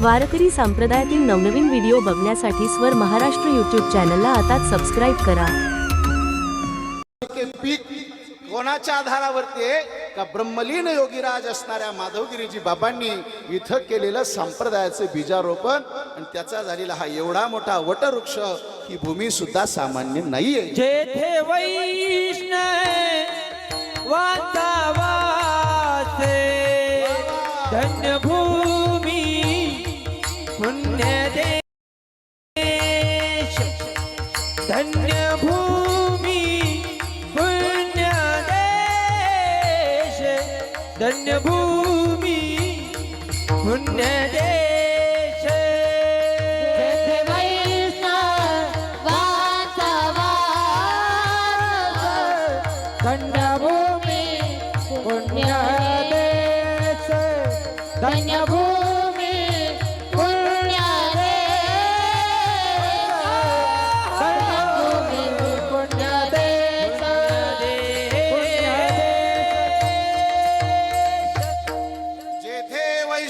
वारकरी संप्रदायातील नवनवीन व्हिडिओ बघण्यासाठी स्वर महाराष्ट्र यूट्यूब चॅनलला आता सबस्क्राईब करा. ते पीक कोणाच्या आधारावरती आहे? का ब्रह्मलीन योगीराज असणाऱ्या माधवगिरीजी बाबांनी इथं केलेलं संप्रदायाचं बीजारोपण आणि त्याचा झालेला हा एवढा मोठा वटवृक्ष ही भूमी सुद्धा सामान्य नाहीये. जेथे वैष्णव वाचा वासे धन्य धन्यभूमी पुण्य देश धन्यभूमी पुण्य देश जेथे वैष्णवाचा वास, पुण्यदेश धन्यभूमी।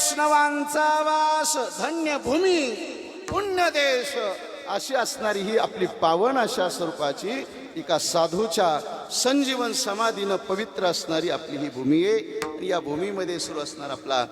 वैष्णवांचा वास धन्य भूमी पुण्य देश अशी असणारी ही आपली पावन अशा स्वरूपाची एका साधूच्या संजीवन समाधीनं पवित्र असणारी आपली ही भूमी आहे. आणि या भूमीमध्ये सुरू असणार आपला